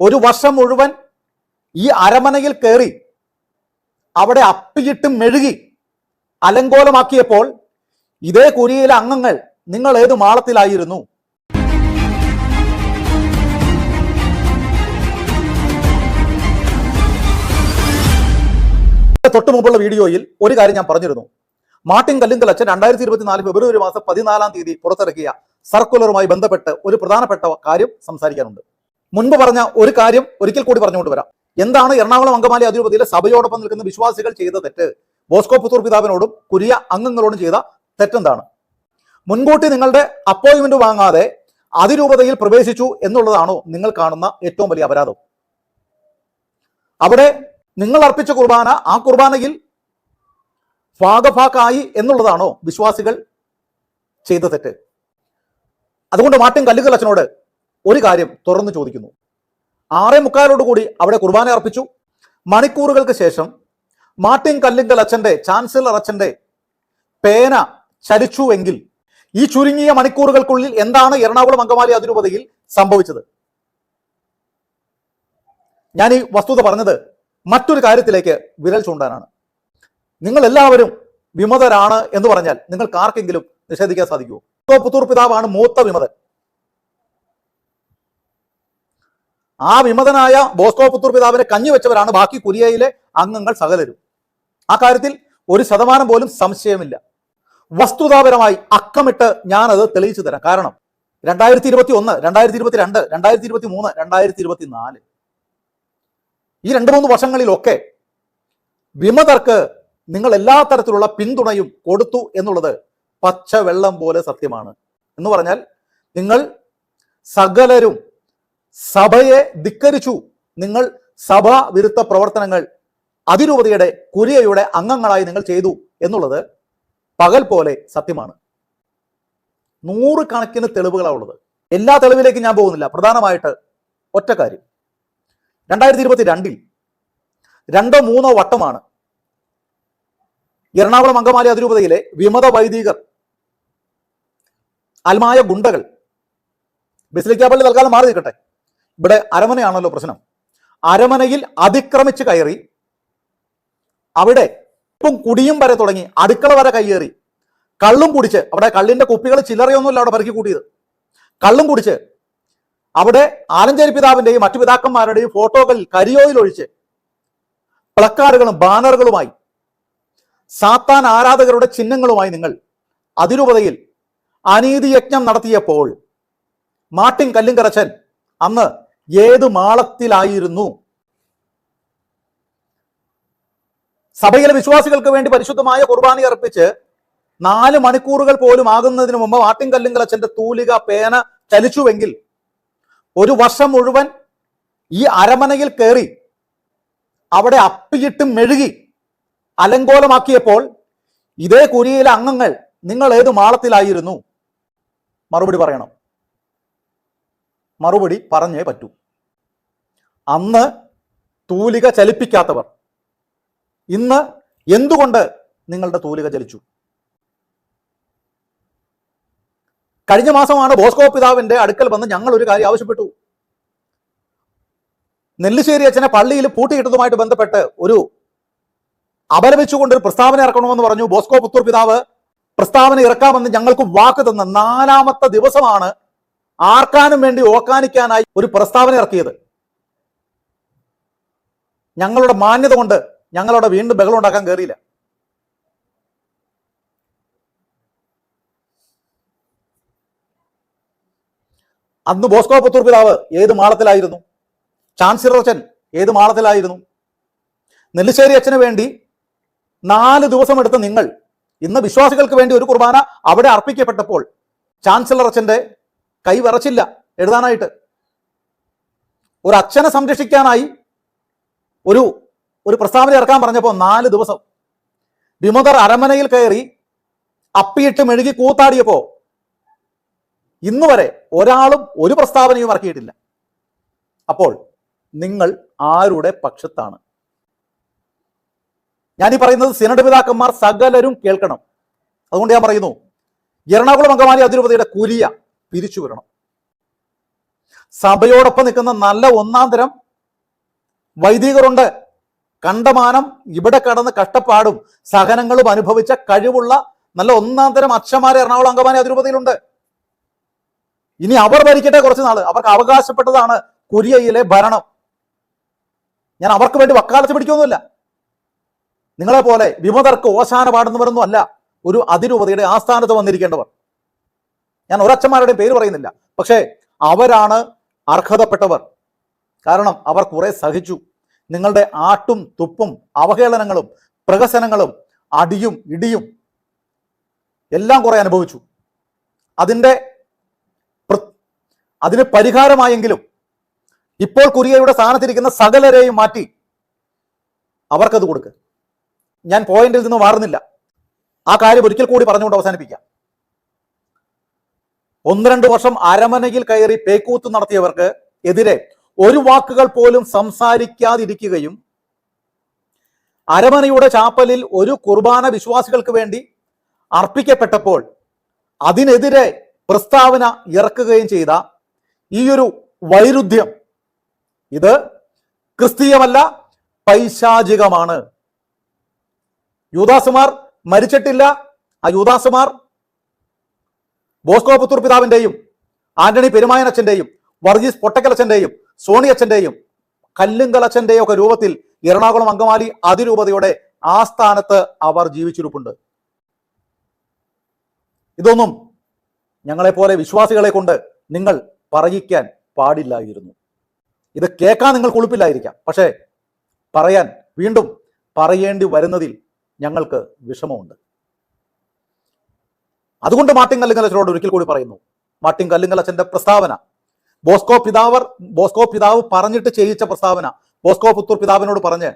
ഒരു വർഷം മുഴുവൻ ഈ അരമനയിൽ കയറി അവിടെ അപ്പിയിട്ട് മെഴുകി അലങ്കോലമാക്കിയപ്പോൾ ഇതേ കുരിയിലെ അംഗങ്ങൾ നിങ്ങൾ ഏത് മാളത്തിലായിരുന്നു? തൊട്ടു മുമ്പുള്ള വീഡിയോയിൽ ഒരു കാര്യം ഞാൻ പറഞ്ഞിരുന്നു. മാർട്ടിൻ കല്ലിങ്കൽ അച്ഛൻ രണ്ടായിരത്തി ഇരുപത്തിനാല് ഫെബ്രുവരി മാസം പതിനാലാം തീയതി പുറത്തിറക്കിയ സർക്കുലറുമായി ബന്ധപ്പെട്ട് ഒരു പ്രധാനപ്പെട്ട കാര്യം സംസാരിക്കാനുണ്ട്. മുൻപ് പറഞ്ഞ ഒരു കാര്യം ഒരിക്കൽ കൂടി പറഞ്ഞുകൊണ്ട് വരാം. എന്താണ് എറണാകുളം അങ്കമാലി അതിരൂപതയിലെ സഭയോടൊപ്പം നിൽക്കുന്ന വിശ്വാസികൾ ചെയ്ത തെറ്റ്? ബോസ്കോ പുത്തൂർ പിതാവിനോടും കുരിയ അംഗങ്ങളോടും ചെയ്ത തെറ്റെന്താണ്? മുൻകൂട്ടി നിങ്ങളുടെ അപ്പോയിന്റ്മെന്റ് വാങ്ങാതെ അതിരൂപതയിൽ പ്രവേശിച്ചു എന്നുള്ളതാണോ നിങ്ങൾ കാണുന്ന ഏറ്റവും വലിയ അപരാധം? അവിടെ നിങ്ങൾ അർപ്പിച്ച കുർബാന ആ കുർബാനയിൽ ഭാഗഭാക്കായി എന്നുള്ളതാണോ വിശ്വാസികൾ ചെയ്ത തെറ്റ്? അതുകൊണ്ട് മാട്ടിൻ കല്ലുകൽ അച്ഛനോട് ഒരു കാര്യം തുറന്നു ചോദിക്കുന്നു. ആറേ മുക്കാലോട് കൂടി അവിടെ കുർബാന അർപ്പിച്ചു. മണിക്കൂറുകൾക്ക് ശേഷം മാർട്ടിൻ കല്ലിങ്കൽ അച്ഛന്റെ ചാൻസലർ അച്ഛന്റെ പേന ചലിച്ചുവെങ്കിൽ ഈ ചുരുങ്ങിയ മണിക്കൂറുകൾക്കുള്ളിൽ എന്താണ് എറണാകുളം അങ്കമാലി അതിരൂപതയിൽ സംഭവിച്ചത്? ഞാൻ ഈ വസ്തുത പറഞ്ഞത് മറ്റൊരു കാര്യത്തിലേക്ക് വിരൽ ചൂണ്ടാനാണ്. നിങ്ങൾ എല്ലാവരും വിമതരാണ് എന്ന് പറഞ്ഞാൽ നിങ്ങൾക്ക് ആർക്കെങ്കിലും നിഷേധിക്കാൻ സാധിക്കുമോ? പുത്തൂർ പിതാവാണ് മൂത്ത വിമതൻ. ആ വിമതനായ ബോസ്കോ പുത്തൂർ പിതാവിനെ കഞ്ഞി വെച്ചവരാണ്. ബാക്കി കുരിയയിലെ അംഗങ്ങൾ സകലരും. ആ കാര്യത്തിൽ ഒരു ശതമാനം പോലും സംശയമില്ല. വസ്തുതാപരമായി അക്കമിട്ട് ഞാനത് തെളിയിച്ചു തരാം. കാരണം രണ്ടായിരത്തി ഇരുപത്തി ഒന്ന് രണ്ടായിരത്തി ഇരുപത്തി രണ്ട് രണ്ടായിരത്തി ഇരുപത്തി മൂന്ന് രണ്ടായിരത്തി ഇരുപത്തി നാല് ഈ രണ്ട് മൂന്ന് വർഷങ്ങളിലൊക്കെ വിമതർക്ക് നിങ്ങൾ എല്ലാ തരത്തിലുള്ള പിന്തുണയും കൊടുത്തു എന്നുള്ളത് പച്ചവെള്ളം പോലെ സത്യമാണ്. എന്ന് പറഞ്ഞാൽ നിങ്ങൾ സകലരും സഭയെ ധിക്കരിച്ചു. നിങ്ങൾ സഭാ വിരുദ്ധ പ്രവർത്തനങ്ങൾ അതിരൂപതയുടെ കുരിയയുടെ അംഗങ്ങളായി നിങ്ങൾ ചെയ്തു എന്നുള്ളത് പകൽ പോലെ സത്യമാണ്. നൂറുകണക്കിന് തെളിവുകളാണ് ഉള്ളത്. എല്ലാ തെളിവിലേക്കും ഞാൻ പോകുന്നില്ല. പ്രധാനമായിട്ട് ഒറ്റ കാര്യം. രണ്ടായിരത്തി ഇരുപത്തി രണ്ടിൽ രണ്ടോ മൂന്നോ വട്ടമാണ് എറണാകുളം അങ്കമാലി അതിരൂപതയിലെ വിമത വൈദികർ അൽമായ ഗുണ്ടകൾ ബസിലിക്കാപ്പള്ളി തൽക്കാലം മാറി നിൽക്കട്ടെ. ഇവിടെ അരമനയാണല്ലോ പ്രശ്നം. അരമനയിൽ അതിക്രമിച്ച് കയറി അവിടെ ഇപ്പം കുടിയും വരെ തുടങ്ങി അടുക്കള വരെ കയ്യേറി. കള്ളും കുടിച്ച് അവിടെ കള്ളിന്റെ കുപ്പികൾ ചില്ലറയൊന്നുമില്ല അവിടെ പെറുക്കി കൂട്ടിയത്. കള്ളും കുടിച്ച് അവിടെ ആലഞ്ചേരി പിതാവിന്റെയും മറ്റു പിതാക്കന്മാരുടെയും ഫോട്ടോകൾ കരിയോയിൽ ഒഴിച്ച് പ്ലക്കാർഡുകളും ബാനറുകളുമായി സാത്താൻ ആരാധകരുടെ ചിഹ്നങ്ങളുമായി നിങ്ങൾ അതിരൂപതയിൽ അനീതി യജ്ഞം നടത്തിയപ്പോൾ മാർട്ടിൻ കല്ലിങ്കറച്ചൻ അന്ന് ഏത് മാളത്തിലായിരുന്നു? സഭയിലെ വിശ്വാസികൾക്ക് വേണ്ടി പരിശുദ്ധമായ കുർബാന അർപ്പിച്ച് നാല് മണിക്കൂറുകൾ പോലും ആകുന്നതിന് മുമ്പ് മാർട്ടിൻ കല്ലിങ്കലച്ചന്റെ തൂലിക പേന ചലിച്ചുവെങ്കിൽ ഒരു വർഷം മുഴുവൻ ഈ അരമനയിൽ കയറി അവിടെ അപ്പിയിട്ട് മെഴുകി അലങ്കോലമാക്കിയപ്പോൾ ഇതേ കുരിയിലെ അംഗങ്ങൾ നിങ്ങൾ ഏത് മാളത്തിലായിരുന്നു? മറുപടി പറയണം. മറുപടി പറഞ്ഞേ പറ്റൂ. അന്ന് തൂലിക ചലിപ്പിക്കാത്തവർ ഇന്ന് എന്തുകൊണ്ട് നിങ്ങളുടെ തൂലിക ചലിച്ചു? കഴിഞ്ഞ മാസമാണ് ബോസ്കോ പിതാവിന്റെ അടുക്കൽ വന്ന് ഞങ്ങൾ ഒരു കാര്യം ആവശ്യപ്പെട്ടു. നെല്ലിശ്ശേരി അച്ഛനെ പള്ളിയിൽ പൂട്ടിയിട്ടതുമായിട്ട് ബന്ധപ്പെട്ട് ഒരു അപലപിച്ചുകൊണ്ട് ഒരു പ്രസ്താവന ഇറക്കണമെന്ന് പറഞ്ഞു ബോസ്കോ പുത്തൂർ പിതാവ്. പ്രസ്താവന ഇറക്കാമെന്ന് ഞങ്ങൾക്ക് വാക്ക് തന്ന നാലാമത്തെ ദിവസമാണ് ആർക്കാനും വേണ്ടി ഓക്കാനിക്കാനായി ഒരു പ്രസ്താവന ഇറക്കിയത്. ഞങ്ങളുടെ മാന്യത കൊണ്ട് ഞങ്ങളുടെ വീണ്ടും ബഹളം ഉണ്ടാക്കാൻ കയറിയില്ല അന്ന് ബോസ്കോ പുത്തൂർ പിതാവ് ഏത് മാളത്തിലായിരുന്നു? ചാൻസിലർ അച്ഛൻ ഏത് മാളത്തിലായിരുന്നു? നെല്ലിശ്ശേരി അച്ഛന് വേണ്ടി നാല് ദിവസം എടുത്ത നിങ്ങൾ ഇന്ന് വിശ്വാസികൾക്ക് വേണ്ടി ഒരു കുർബാന അവിടെ അർപ്പിക്കപ്പെട്ടപ്പോൾ ചാൻസലർ അച്ഛന്റെ കൈ വിറച്ചില്ല എഴുതാനായിട്ട്. ഒരു അച്ഛനെ സംരക്ഷിക്കാനായി ഒരു ഒരു പ്രസ്താവന ഇറക്കാൻ പറഞ്ഞപ്പോൾ നാല് ദിവസം വിമതർ അരമനയിൽ കയറി അപ്പിയിട്ട് മെഴുകി കൂത്താടിയപ്പോ ഇന്ന് വരെ ഒരാളും ഒരു പ്രസ്താവനയും ഇറക്കിയിട്ടില്ല. അപ്പോൾ നിങ്ങൾ ആരുടെ പക്ഷത്താണ്? ഞാനീ പറയുന്നത് സിനഡ് പിതാക്കന്മാർ സകലരും കേൾക്കണം. അതുകൊണ്ട് ഞാൻ പറയുന്നു എറണാകുളം അങ്കമാലി അതിരൂപതയുടെ കുലിയ പിരിച്ചു വിടണം. സഭയോടൊപ്പം നിൽക്കുന്ന നല്ല ഒന്നാം തരം വൈദികരുണ്ട്. കണ്ടമാനം ഇവിടെ കടന്ന് കഷ്ടപ്പാടും സഹനങ്ങളും അനുഭവിച്ച കഴിവുള്ള നല്ല ഒന്നാം തരം അച്ഛന്മാരെ എറണാകുളം അങ്കമാലി അതിരൂപതയിലുണ്ട്. ഇനി അവർ ഭരിക്കട്ടെ കുറച്ച് നാൾ. അവർക്ക് അവകാശപ്പെട്ടതാണ് കുരിയയിലെ ഭരണം. ഞാൻ അവർക്ക് വേണ്ടി വക്കാലത്ത് പിടിക്കൊന്നുമില്ല നിങ്ങളെ പോലെ വിമതർക്ക് ഓശാന പാടുന്നവരൊന്നും അല്ല ഒരു അതിരൂപതയുടെ ആസ്ഥാനത്ത് വന്നിരിക്കേണ്ടവർ. ഞാൻ ഒരച്ഛന്മാരുടെയും പേര് പറയുന്നില്ല. പക്ഷേ അവരാണ് അർഹതപ്പെട്ടവർ. കാരണം അവർ കുറെ സഹിച്ചു. നിങ്ങളുടെ ആട്ടും തുപ്പും അവഹേളനങ്ങളും പ്രഹസനങ്ങളും അടിയും ഇടിയും എല്ലാം കുറെ അനുഭവിച്ചു. അതിന്റെ അതിന് പരിഹാരമായെങ്കിലും ഇപ്പോൾ കുരിയയുടെ സ്ഥാനത്തിരിക്കുന്ന സകലരെയും മാറ്റി അവർക്കത് കൊടുക്ക്. ഞാൻ പോയിന്റിൽ നിന്ന് മാറുന്നില്ല. ആ കാര്യം ഒരിക്കൽ കൂടി പറഞ്ഞുകൊണ്ട് അവസാനിപ്പിക്കാം. ഒന്ന് രണ്ട് വർഷം അരമനയിൽ കയറി പേക്കൂത്ത് നടത്തിയവർക്ക് എതിരെ ഒരു വാക്കുകൾ പോലും സംസാരിക്കാതിരിക്കുകയും അരമനയുടെ ചാപ്പലിൽ ഒരു കുർബാന വിശ്വാസികൾക്ക് വേണ്ടി അർപ്പിക്കപ്പെട്ടപ്പോൾ അതിനെതിരെ പ്രസ്താവന ഇറക്കുകയും ചെയ്ത ഈ ഒരു വൈരുദ്ധ്യം ഇത് ക്രിസ്തീയമല്ല പൈശാചികമാണ്. യൂദാസുമാർ മരിച്ചിട്ടില്ല. ആ യൂദാസുമാർ ബോസ്കോ പുത്തൂർ പിതാവിന്റെയും ആന്റണി പെരുമായനച്ഛന്റെയും വർഗീസ് പൊട്ടക്കലച്ഛന്റെയും സോണി അച്ഛന്റെയും കല്ലുങ്കലച്ഛന്റെയും ഒക്കെ രൂപത്തിൽ എറണാകുളം അങ്കമാലി അതിരൂപതയുടെ ആസ്ഥാനത്ത് അവർ ജീവിച്ചിരിപ്പുണ്ട്. ഇതൊന്നും ഞങ്ങളെപ്പോലെ വിശ്വാസികളെ കൊണ്ട് നിങ്ങൾ പറയിക്കാൻ പാടില്ലായിരുന്നു. ഇത് കേൾക്കാൻ നിങ്ങൾ കുളിപ്പില്ലായിരിക്കാം. പക്ഷേ പറയാൻ വീണ്ടും പറയേണ്ടി വരുന്നതിൽ ഞങ്ങൾക്ക് വിഷമമുണ്ട്. അതുകൊണ്ട് മാർട്ടിൻ കല്ലുങ്കലച്ചനോട് ഒരിക്കൽ കൂടി പറയുന്നു. മാർട്ടിൻ കല്ലുങ്കലച്ചന്റെ പ്രസ്താവന. ബോസ്കോ പിതാവർ ബോസ്കോ പിതാവ് പറഞ്ഞിട്ട് ചെയ്യിച്ച പ്രസ്താവന. ബോസ്കോ പുത്തൂർ പിതാവിനോട് പറഞ്ഞ്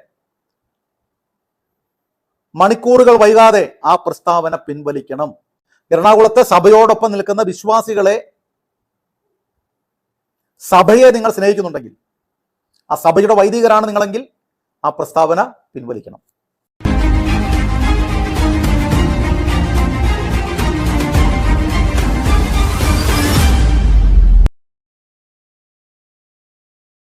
മണിക്കൂറുകൾ വൈകാതെ ആ പ്രസ്താവന പിൻവലിക്കണം. എറണാകുളത്തെ സഭയോടൊപ്പം നിൽക്കുന്ന വിശ്വാസികളെ സഭയെ നിങ്ങൾ സ്നേഹിക്കുന്നുണ്ടെങ്കിൽ ആ സഭയുടെ വൈദികരാണ് നിങ്ങളെങ്കിൽ ആ പ്രസ്താവന പിൻവലിക്കണം.